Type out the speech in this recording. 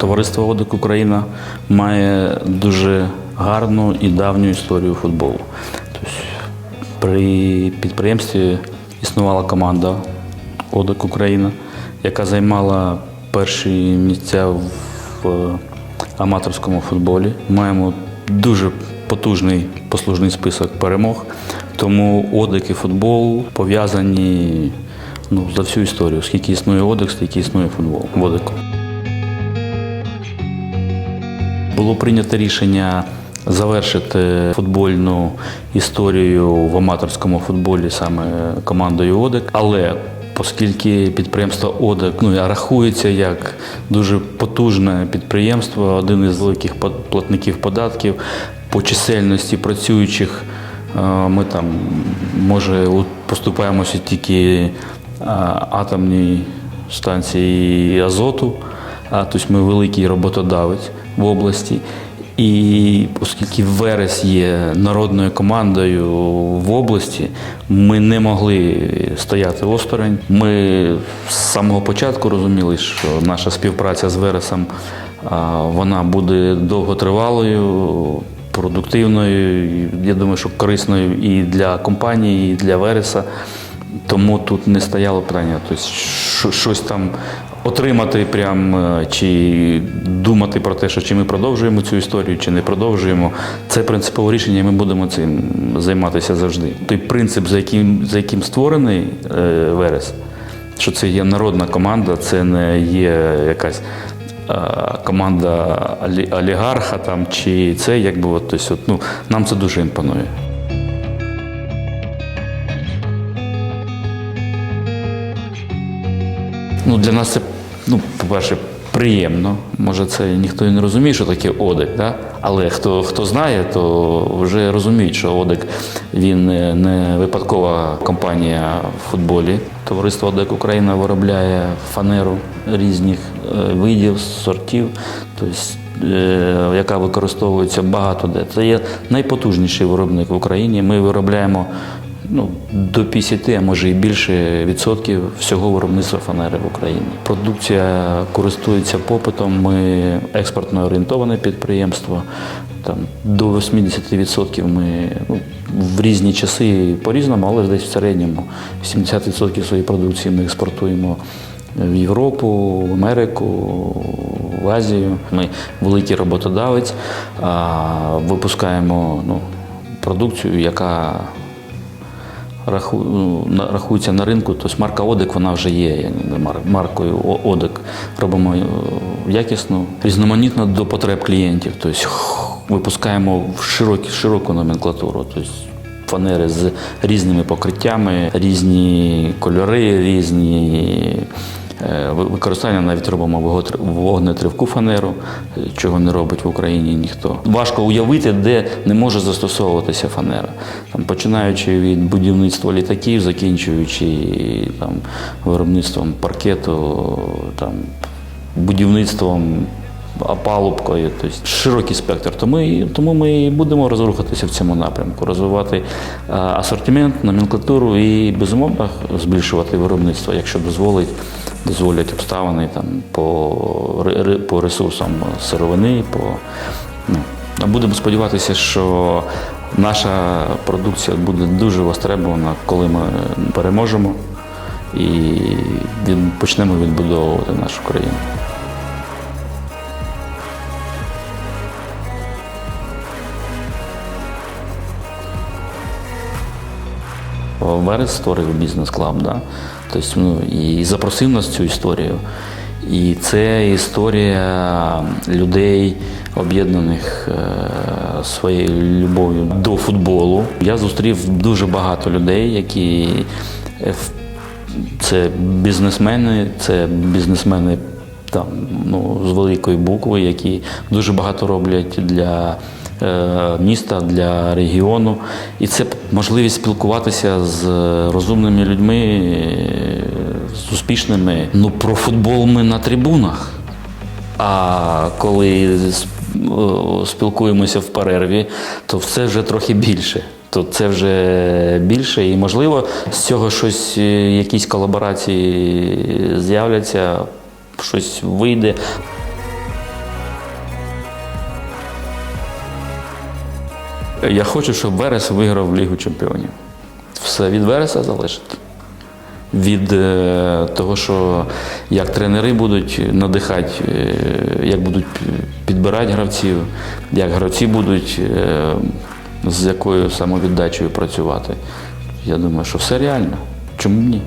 Товариство Одик Україна має дуже гарну і давню історію футболу. Тобто при підприємстві існувала команда Одик Україна, яка займала перші місця в аматорському футболі. Маємо дуже потужний послужний список перемог. Тому Одик і футбол пов'язані ну, за всю історію. Скільки існує Одик, стільки існує футбол в Було прийнято рішення завершити футбольну історію в аматорському футболі саме командою Одек. Але оскільки підприємство Одек ну, рахується як дуже потужне підприємство, один із великих платників податків по чисельності працюючих, е, ми там може поступаємося тільки е, атомній станції азоту. А, тобто ми великий роботодавець в області. І оскільки Верес є народною командою в області, ми не могли стояти осторонь. Ми з самого початку розуміли, що наша співпраця з Вересом вона буде довготривалою, продуктивною. Я думаю, що корисною і для компанії, і для Вереса. Тому тут не стояло питання, тобто щось там отримати, прям, е, чи думати про те, що чи ми продовжуємо цю історію, чи не продовжуємо. Це принципове рішення, і ми будемо цим займатися завжди. Той принцип, за яким, за яким створений е, Верес, що це є народна команда, це не є якась е, команда олігарха там, чи це якби от, тобто, ну, нам це дуже імпонує. Ну, для нас це, ну, по-перше, приємно. Може, це ніхто і не розуміє, що таке Одек, да? але хто, хто знає, то вже розуміють, що Одек він не, не випадкова компанія в футболі. Товариство Одек Україна виробляє фанеру різних е, видів, сортів, тобто, е, яка використовується багато де. Це є найпотужніший виробник в Україні. Ми виробляємо ну, до 50, а може і більше відсотків всього виробництва фанери в Україні. Продукція користується попитом. Ми експортно орієнтоване підприємство. Там до 80% ми ну, в різні часи по-різному, але десь в середньому 70% своєї продукції ми експортуємо в Європу, в Америку, в Азію. Ми великий роботодавець, випускаємо ну, продукцію, яка рахується на ринку, тобто марка Одик вона вже є маркою Одик. Робимо якісну, якісно, різноманітно до потреб клієнтів. Тобто випускаємо в широкі, широку номенклатуру. Тобто фанери з різними покриттями, різні кольори, різні. Е, ви- Використання навіть робимо вогнетривку фанеру, е, чого не робить в Україні ніхто. Важко уявити, де не може застосовуватися фанера. Там, починаючи від будівництва літаків, закінчуючи там, виробництвом паркету, там, будівництвом опалубкою, тобто широкий спектр. Тому, тому ми і будемо розрухатися в цьому напрямку, розвивати асортимент, номенклатуру і безумовно збільшувати виробництво, якщо дозволить, дозволять обставини там, по, по ресурсам сировини. По, ну, будемо сподіватися, що наша продукція буде дуже востребована, коли ми переможемо і почнемо відбудовувати нашу країну. Верес створив бізнес-клаб, да? Тобто, ну, і запросив нас цю історію. І це історія людей, об'єднаних е, своєю любов'ю до футболу. Я зустрів дуже багато людей, які е, це бізнесмени, це бізнесмени там, ну, з великої букви, які дуже багато роблять для міста, для регіону. І це можливість спілкуватися з розумними людьми, е, з успішними. Ну, про футбол ми на трибунах. А коли спілкуємося в перерві, то це вже трохи більше. То це вже більше, і можливо з цього щось, е, якісь колаборації з'являться, щось вийде. Я хочу, щоб Верес виграв Лігу Чемпіонів. Все від Вереса залежить. Від е, того, що як тренери будуть надихати, е, як будуть підбирати гравців, як гравці будуть е, з якою самовіддачею працювати. Я думаю, що все реально. Чому ні?